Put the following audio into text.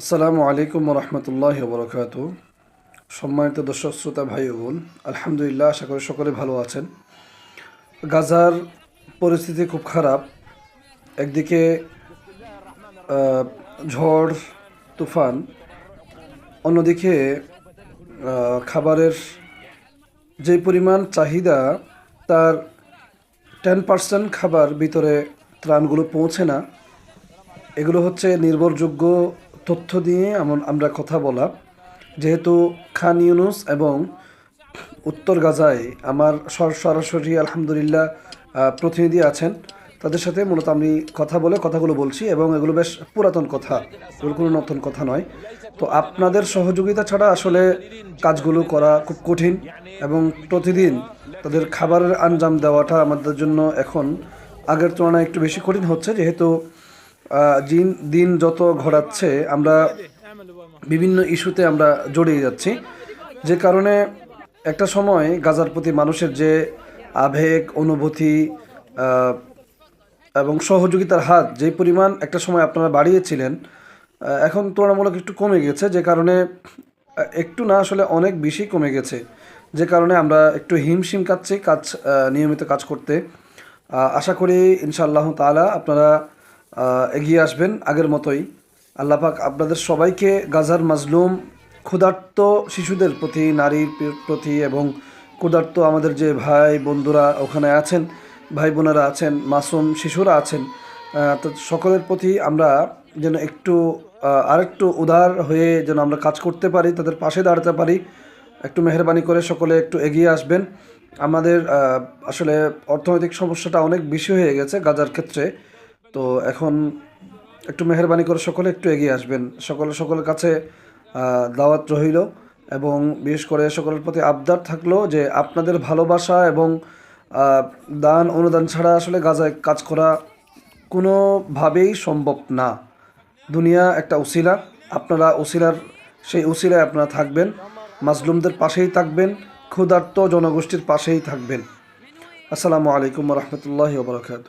আসসালামু আলাইকুম রহমতুল্লাহ বরকাত। সম্মানিত দর্শক, শ্রোতা, ভাই বোন, আলহামদুলিল্লাহ, আশা করি সকলে ভালো আছেন। গাজার পরিস্থিতি খুব খারাপ। একদিকে ঝড়, তুফান, অন্যদিকে খাবারের যে পরিমাণ চাহিদা, তার টেন পার্সেন্ট খাবার ভিতরে ত্রাণগুলো পৌঁছে না। এগুলো হচ্ছে নির্ভরযোগ্য তথ্য দিয়ে আমরা কথা বলা। যেহেতু খান ইউনুস এবং উত্তর গাজায় আমার সর- সরাসরি আলহামদুলিল্লাহ প্রতিনিধি আছেন। তাদের সাথে মূলত আমি কথা বলে কথাগুলো বলছি এবং এগুলো বেশ পুরাতন কথা। এগুলো কোনো নতুন কথা নয়। তো আপনাদের সহযোগিতা ছাড়া আসলে কাজগুলো করা খুব কঠিন এবং প্রতিদিন তাদের খাবারের আঞ্জাম দেওয়াটা আমাদের জন্য এখন আগের তুলনায় একটু বেশি কঠিন হচ্ছে। যেহেতু দিন দিন যত ঘোরাচ্ছে আমরা বিভিন্ন ইস্যুতে আমরা জড়িয়ে যাচ্ছি। যে কারণে একটা সময় গাজার প্রতি মানুষের যে আবেগ, অনুভূতি এবং সহযোগিতার হাত যে পরিমাণ একটা সময় আপনারা বাড়িয়েছিলেন এখন তুলনামূলক একটু কমে গেছে। যে কারণে একটু না, আসলে অনেক বেশি কমে গেছে। যে কারণে আমরা একটু হিমশিম কাচ্ছি কাজ নিয়মিত কাজ করতে। আশা করি ইনশাআল্লাহ তাআলা আপনারা এগিয়ে আসবেন আগের মতোই। আল্লাহ পাক আপনাদের সবাইকে গাজার মাজলুম, ক্ষুধার্ত শিশুদের প্রতি, নারীর প্রতি এবং ক্ষুধার্ত আমাদের যে ভাই বন্ধুরা ওখানে আছেন, ভাই বোনেরা আছেন, মাসুম শিশুরা আছেন তো সকলের প্রতি আমরা যেন একটু আরেকটু উদার হয়ে যেন আমরা কাজ করতে পারি, তাদের পাশে দাঁড়াতে পারি। একটু মেহরবানি করে সকলে একটু এগিয়ে আসবেন। আমাদের আসলে অর্থনৈতিক সমস্যাটা অনেক বেশি হয়ে গেছে গাজার ক্ষেত্রে। তো এখন একটু মেহরবানি করে সকলে একটু এগিয়ে আসবেন। সকলে সকলের কাছে দাওয়াত রইল এবং বিশেষ করে সকলের প্রতি আবদার থাকল যে আপনাদের ভালোবাসা এবং দান অনুদান ছাড়া আসলে গাজায় কাজ করা কোনোভাবেই সম্ভব না। দুনিয়া একটা উসিলা, আপনারা উসিলার, সেই উসিলায় আপনারা থাকবেন, মাজলুমদের পাশেই থাকবেন, ক্ষুধার্ত জনগোষ্ঠীর পাশেই থাকবেন। আসসালামু আলাইকুম রহমতুল্লাহ বরকাত